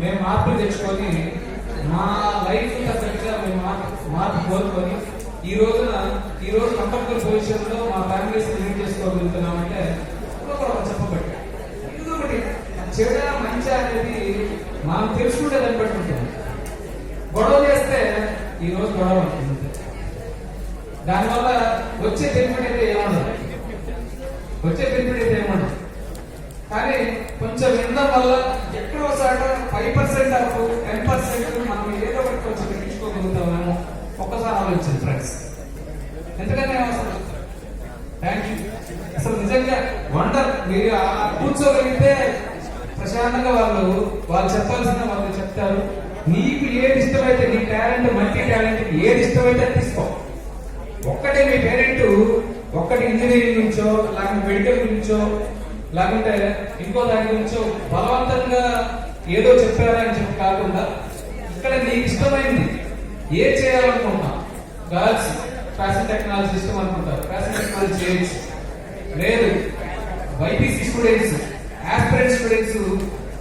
మేము మార్పులు తెచ్చుకొని మా లైఫ్ తగ్గట్టుగా మేము మార్పు కోరుకొని ఈ రోజున ఈ రోజు కంఫర్టబుల్ పొజిషన్లో మా ఫ్యామిలీస్ లీడ్ చేసుకోగలుగుతున్నామంటే ఒక్కొక్కరు ఒక చెప్పబట్టి ఇంకొకటి చెడ మంచి అనేది మనం తెలుసుకుంటే దాన్ని బట్టి ఉంటుంది గొడవ చేస్తే ఈ రోజు గొడవ ఉంటుంది దానివల్ల వచ్చే బెనిఫిట్ అయితే ఏమన్నా వచ్చే బెనిఫిట్ కానీ కొంచెం వినడం వల్ల ఎక్కడో సాట ఫైవ్ పర్సెంట్ అప్పు టెన్ పర్సెంట్ మనం ఏదో ఒకటి కొంచెం తగ్గించుకోగలుగుతామేమో ఒక్కసారి ఆలోచించండి ఫ్రెండ్స్. ఎందుకని అవసరం థ్యాంక్ యూ అసలు నిజంగా వండర్ మీరు కూర్చోగలిగితే ప్రశాంతంగా వాళ్ళు వాళ్ళు చెప్పాల్సిన వాళ్ళు చెప్తారు. నీకు ఏది ఇష్టమైతే నీ టాలెంట్ మల్టీ టాలెంట్ ఏది ఇష్టమైతే తీసుకో. ఒక్కటే మీ పేరెంట్ ఒక్కటి ఇంజనీరింగ్ నుంచో లేకపోతే మెడికల్ నుంచో లేకుంటే ఇంకో దాని గురించో బలవంతంగా ఏదో చెప్పారని చెప్పి కాకుండా ఇక్కడ నీకు ఇష్టమైంది ఏ చేయాలనుకుంటున్నా గర్ల్స్ ఫ్యాషన్ టెక్నాలజీ ఇష్టం అనుకుంటారు. ఫ్యాషన్ టెక్నాలజీ చేయొచ్చు లేదు. YPC students aspirant students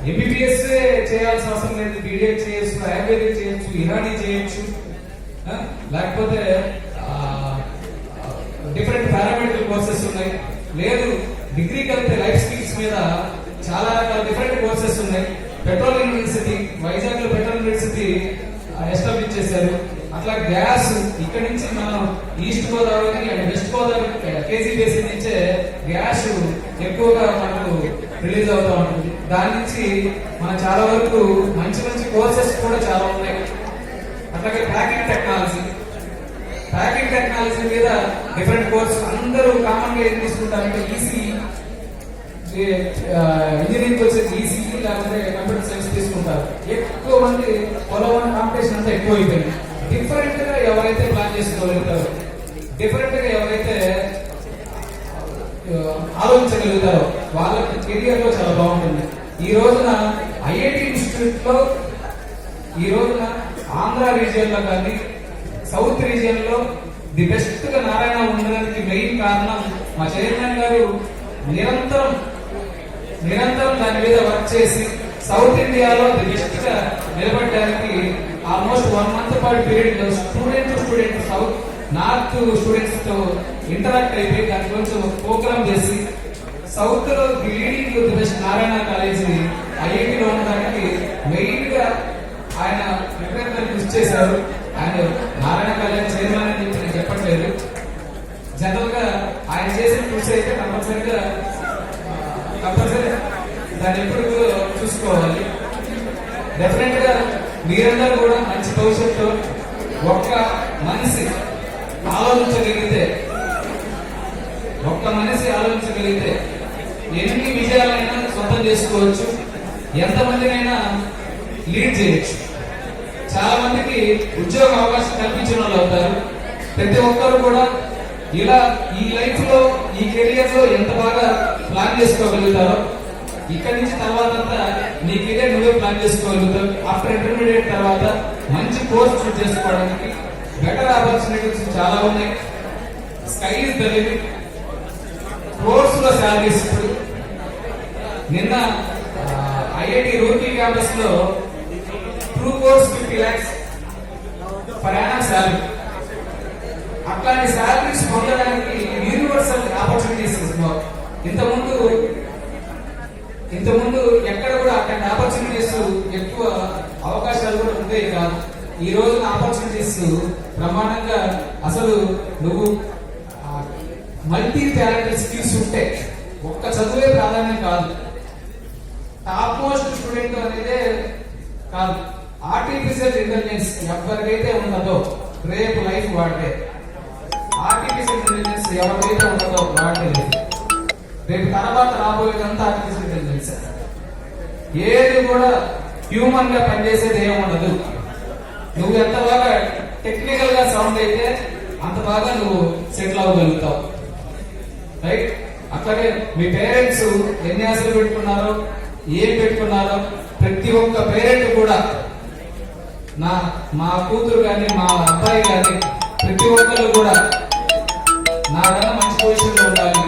MBBS చేయాల్సిన అవసరం లేదు. బీడీఎస్ చేయొచ్చు ఆయుర్వేదిక్ చేయొచ్చు ఇరానీ చేయొచ్చు. లేకపోతే డిఫరెంట్ పారామెడికల్ కోర్సెస్ ఉన్నాయి. లేదు. డిగ్రీ కలిపితే లైఫ్ స్కిల్స్ మీద చాలా రకాల డిఫరెంట్ కోర్సెస్ ఉన్నాయి. పెట్రోల్ యూనివర్సిటీ వైజాగ్లో పెట్రోల్ యూనివర్సిటీ ఎస్టాబ్లిష్ చేశారు. అట్లా గ్యాస్ ఇక్కడ నుంచి మనం east Godavari and west Godavari KG basin నుంచే గ్యాస్ ఎక్కువగా మనకు రిలీజ్ అవుతా ఉంటుంది. దాని నుంచి మన చాలా వరకు మంచి మంచి కోర్సెస్ కూడా చాలా ఉన్నాయి. అట్లాగే ప్యాకింగ్ టెక్నాలజీ ప్యాకింగ్ టెక్నాలజీ మీద డిఫరెంట్ కోర్స్ అందరూ కామన్గా ఏం తీసుకుంటారంటే ఈసీ ఇంజనీరింగ్ వచ్చేసి ఈసీ లేకపోతే కంప్యూటర్ సైన్స్ తీసుకుంటారు. ఎక్కువ మంది పొలం కాంపిటీషన్ అంతా ఎక్కువ అయిపోయింది డిఫరెంట్గా ఎవరైతే ప్లాన్ చేసుకోగలుగుతారో డిఫరెంట్గా ఎవరైతే ఆలోచించగలుగుతారో వాళ్ళ కెరియర్లో చాలా బాగుంటుంది. ఈ రోజున ఐఐటి ఇన్స్టిట్యూట్లో ఈ రోజున ఆంధ్ర రీజియన్లో కానీ సౌత్ రీజియన్లో ది బెస్ట్గా నారాయణ ఉండడానికి మెయిన్ కారణం మా చైర్మన్ గారు నిరంతరం నిరంతరం దాని మీద వర్క్ చేసి సౌత్ ఇండియాలో ది బెస్ట్గా నిలబడడానికి ఆల్మోస్ట్ వన్ మంత్ పాటు పీరియడ్లో స్టూడెంట్ స్టూడెంట్ సౌత్ నార్త్ స్టూడెంట్స్తో ఇంటరాక్ట్ అయిపోయి దాని గురించి ఒక ప్రోగ్రామ్ చేసి సౌత్లో the leading the best Narayana college ఐఐటిలో ఉండడానికి మెయిన్గా ఆయన విపరీతంగా కృషి చేశారు. ఆయన నారాయణ కళ్యాణ్ చైర్మన్ అని చెప్పి నేను చెప్పట్లేదు. జనరల్గా ఆయన చేసిన కృషి అయితే కంపల్సరిగా కంపల్సరీ దాన్ని ఎప్పుడు చూసుకోవాలి. డెఫినెట్గా మీరందరూ కూడా మంచి భవిష్యత్తు ఒక్క మనిషి ఆలోచించగలిగితే ఒక్క మనిషి ఆలోచించగలిగితే ఎన్ని విజయాలైనా సొంతం చేసుకోవచ్చు ఎంతమందినైనా లీడ్ చేయొచ్చు. చాలా మందికి ఉద్యోగ అవకాశం కల్పించిన వాళ్ళు అవుతారు. ప్రతి ఒక్కరు కూడా ఇలా ఈ లైఫ్లో ఈ కెరియర్లో ఎంత బాగా ప్లాన్ చేసుకోగలుగుతారో ఇక్కడి నుంచి తర్వాత అంతా నీ కెరియర్ నువ్వే ప్లాన్ చేసుకోగలుగుతావు. ఆఫ్టర్ ఇంటర్మీడియట్ తర్వాత మంచి కోర్స్ చూస్ చేసుకోవడానికి బెటర్ ఆపర్చునిటీస్ చాలా ఉన్నాయి. స్కై ఇస్ ద లిమిట్ కోర్స్లో శాలరీస్ నిన్న ఐఐటి రూర్కీ క్యాంపస్లో టూ కోర్స్ ఫిఫ్టీ ల్యాక్స్. ప్రయాణం శాలరీ అట్లాంటి శాలరీస్ పొందడానికి యూనివర్సల్ ఆపర్చునిటీస్ ఇస్తున్నారు ఇంతకుముందు ఇంతకుముందు ఎక్కడ కూడా అట్లాంటి ఆపర్చునిటీస్ ఎక్కువ అవకాశాలు కూడా ఉండేవి కాదు. ఈ రోజున ఆపర్చునిటీస్ ప్రమాణంగా అసలు నువ్వు మల్టీ టాలెంటెడ్ స్కిల్స్ ఉంటే ఒక్క చదువే ప్రాధాన్యం కాదు. టాప్ మోస్ట్ స్టూడెంట్ అనేదే కాదు. ఆర్టిఫిషియల్ ఇంటెలిజెన్స్ ఎవరికైతే ఉన్నదో రేపు లైఫ్ వాడితే ఆర్టిఫిషియల్ ఇంటెలిజెన్స్ ఎవరికైతే ఉన్నదో వాడలేదు రేపు తర్వాత రాబోయేదంతా ఆర్టిఫిషియల్ ఇంటెలిజెన్స్ ఏది కూడా హ్యూమన్గా పనిచేసేది ఏముండదు నువ్వు ఎంత బాగా టెక్నికల్గా సౌండ్ అయితే అంత బాగా నువ్వు సెటిల్ అవ్వగలుగుతావు. రైట్ అట్లాగే మీ పేరెంట్స్ ఎన్ని ఆశలు పెట్టుకున్నారో ఏం పెట్టుకున్నారో ప్రతి ఒక్క పేరెంట్ కూడా నా మా కూతురు కానీ మా అబ్బాయి కానీ ప్రతి ఒక్కరు కూడా నాకన్నా మంచి పొజిషన్లో ఉండాలి.